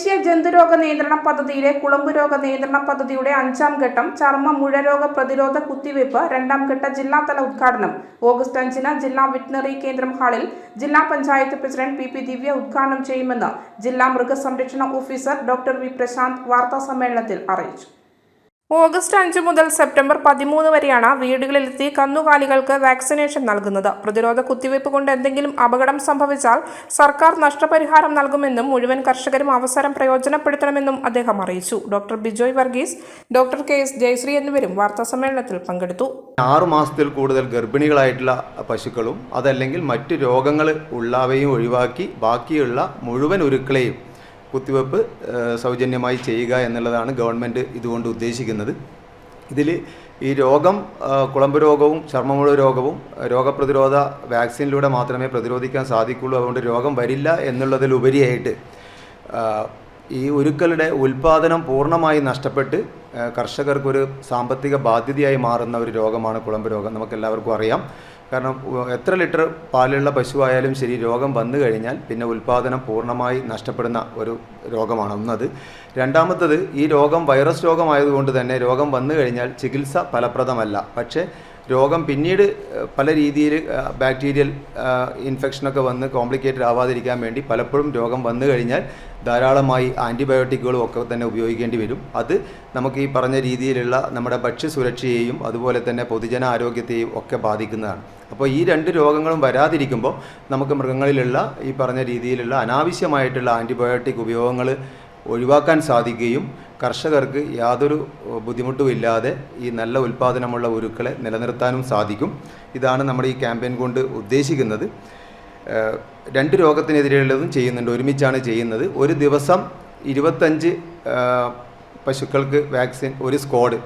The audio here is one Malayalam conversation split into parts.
ദേശീയ ജന്തുരോഗ നിയന്ത്രണ പദ്ധതിയിലെ കുളമ്പ് രോഗ നിയന്ത്രണ പദ്ധതിയുടെ അഞ്ചാം ഘട്ടം ചർമ്മ മുഴരോഗ പ്രതിരോധ കുത്തിവയ്പ് രണ്ടാം ഘട്ട ജില്ലാതല ഉദ്ഘാടനം. ഓഗസ്റ്റ് അഞ്ചിന് ജില്ലാ വെറ്റിനറി കേന്ദ്രം ഹാളിൽ ജില്ലാ panchayat president P P Divya ഉദ്ഘാടനം ചെയ്യുമെന്ന് ജില്ലാ മൃഗസംരക്ഷണ ഓഫീസർ ഡോക്ടർ വി പ്രശാന്ത് വാർത്താ സമ്മേളനത്തിൽ അറിയിച്ചു. ഓഗസ്റ്റ് അഞ്ച് മുതൽ സെപ്റ്റംബർ പതിമൂന്ന് വരെയാണ് വീടുകളിലെത്തി കന്നുകാലികൾക്ക് വാക്സിനേഷൻ നൽകുന്നത്. പ്രതിരോധ കുത്തിവയ്പ് കൊണ്ട് എന്തെങ്കിലും അപകടം സംഭവിച്ചാൽ സർക്കാർ നഷ്ടപരിഹാരം നൽകുമെന്നും മുഴുവൻ കർഷകരും അവസരം പ്രയോജനപ്പെടുത്തണമെന്നും അദ്ദേഹം അറിയിച്ചു. Doctor Bijoy Varghese doctor K S Jayasree എന്നിവരും വാർത്താസമ്മേളനത്തിൽ പങ്കെടുത്തു. ആറു മാസത്തിൽ കൂടുതൽ ഗർഭിണികളായിട്ടുള്ള പശുക്കളും അതല്ലെങ്കിൽ മറ്റു രോഗങ്ങൾ ഉള്ളവയും ഒഴിവാക്കി ബാക്കിയുള്ള മുഴുവൻ ഉരുക്കളെയും കുത്തിവെപ്പ് സൗജന്യമായി ചെയ്യുക എന്നുള്ളതാണ് ഗവൺമെന്റ് ഇതുകൊണ്ട് ഉദ്ദേശിക്കുന്നത്. ഇതിൽ ഈ രോഗം കുളമ്പ് രോഗവും ചർമ്മമുഴ രോഗവും രോഗപ്രതിരോധ വാക്സിനിലൂടെ മാത്രമേ പ്രതിരോധിക്കാൻ സാധിക്കുള്ളൂ. അതുകൊണ്ട് രോഗം വരില്ല എന്നുള്ളതിലുപരിയായിട്ട് ഈ ഉരുക്കളുടെ ഉൽപാദനം പൂർണമായി നഷ്ടപ്പെട്ട് കർഷകർക്കൊരു സാമ്പത്തിക ബാധ്യതയായി മാറുന്ന ഒരു രോഗമാണ് കുളമ്പ് രോഗം. നമുക്കെല്ലാവർക്കും അറിയാം. കാരണം എത്ര ലിറ്റർ പാലുള്ള പശുവായാലും ശരി രോഗം വന്നു കഴിഞ്ഞാൽ പിന്നെ ഉൽപാദനം പൂർണമായി നഷ്ടപ്പെടുന്ന ഒരു രോഗമാണ് ഒന്നത്. രണ്ടാമത്തത് ഈ രോഗം വൈറസ് രോഗമായതുകൊണ്ട് തന്നെ രോഗം വന്നു കഴിഞ്ഞാൽ ചികിത്സ ഫലപ്രദമല്ല. പക്ഷേ രോഗം പിന്നീട് പല രീതിയിൽ ബാക്ടീരിയൽ ഇൻഫെക്ഷനൊക്കെ വന്ന് കോംപ്ലിക്കേറ്റഡ് ആവാതിരിക്കാൻ വേണ്ടി പലപ്പോഴും രോഗം വന്നു കഴിഞ്ഞാൽ ധാരാളമായി ആന്റിബയോട്ടിക്കുകളും ഒക്കെ തന്നെ ഉപയോഗിക്കേണ്ടി വരും. അത് നമുക്ക് ഈ പറഞ്ഞ രീതിയിലുള്ള നമ്മുടെ ഭക്ഷ്യസുരക്ഷയെയും അതുപോലെ തന്നെ പൊതുജന ആരോഗ്യത്തെയും ഒക്കെ ബാധിക്കുന്നതാണ്. അപ്പോൾ ഈ രണ്ട് രോഗങ്ങളും വരാതിരിക്കുമ്പോൾ നമുക്ക് മൃഗങ്ങളിലുള്ള ഈ പറഞ്ഞ രീതിയിലുള്ള അനാവശ്യമായിട്ടുള്ള ആന്റിബയോട്ടിക് ഉപയോഗങ്ങൾ ഒഴിവാക്കാൻ സാധിക്കുകയും കർഷകർക്ക് യാതൊരു ബുദ്ധിമുട്ടും ഇല്ലാതെ ഈ നല്ല ഉൽപ്പാദനമുള്ള ഉരുക്കളെ നിലനിർത്താനും സാധിക്കും. ഇതാണ് നമ്മുടെ ഈ ക്യാമ്പയിൻ കൊണ്ട് ഉദ്ദേശിക്കുന്നത്. രണ്ട് രോഗത്തിനെതിരെയുള്ളതും ചെയ്യുന്നുണ്ട്. ഒരുമിച്ചാണ് ചെയ്യുന്നത്. ഒരു ദിവസം ഇരുപത്തഞ്ച് പശുക്കൾക്ക് വാക്സിൻ ഒരു സ്ക്വാഡ്.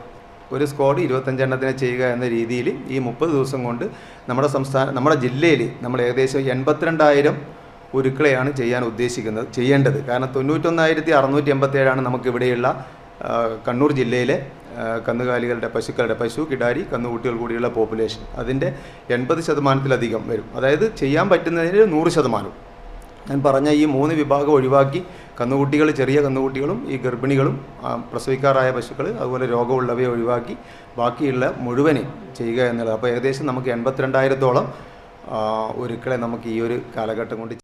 ഒരു സ്ക്വാഡ് ഇരുപത്തഞ്ചെണ്ണത്തിനെ ചെയ്യുക എന്ന രീതിയിൽ ഈ മുപ്പത് ദിവസം കൊണ്ട് നമ്മുടെ സംസ്ഥാന നമ്മുടെ ജില്ലയിൽ നമ്മൾ ഏകദേശം എൺപത്തിരണ്ടായിരം ഉരുക്കളെയാണ് ചെയ്യാൻ ഉദ്ദേശിക്കുന്നത് ചെയ്യേണ്ടത്. കാരണം തൊണ്ണൂറ്റൊന്നായിരത്തി അറുന്നൂറ്റി എൺപത്തേഴാണ് നമുക്കിവിടെയുള്ള കണ്ണൂർ ജില്ലയിലെ കന്നുകാലികളുടെ പശുക്കളുടെ പശു കിടാരി കന്നുകുട്ടികൾ കൂടിയുള്ള പോപ്പുലേഷൻ. അതിന്റെ എൺപത് ശതമാനത്തിലധികം വരും. അതായത് ചെയ്യാൻ പറ്റുന്നതിന് നൂറ് ശതമാനം. ഞാൻ പറഞ്ഞ ഈ മൂന്ന് വിഭാഗം ഒഴിവാക്കി കന്നുകുട്ടികൾ ചെറിയ കന്നുകുട്ടികളും ഈ ഗർഭിണികളും പ്രസവിക്കാറായ പശുക്കൾ അതുപോലെ രോഗമുള്ളവയെ ഒഴിവാക്കി ബാക്കിയുള്ള മുഴുവനെ ചെയ്യുക എന്നുള്ളത്. അപ്പോൾ ഏകദേശം നമുക്ക് എൺപത്തിരണ്ടായിരത്തോളം ഒരുക്കളെ നമുക്ക് ഈ ഒരു കാലഘട്ടം കൊണ്ട്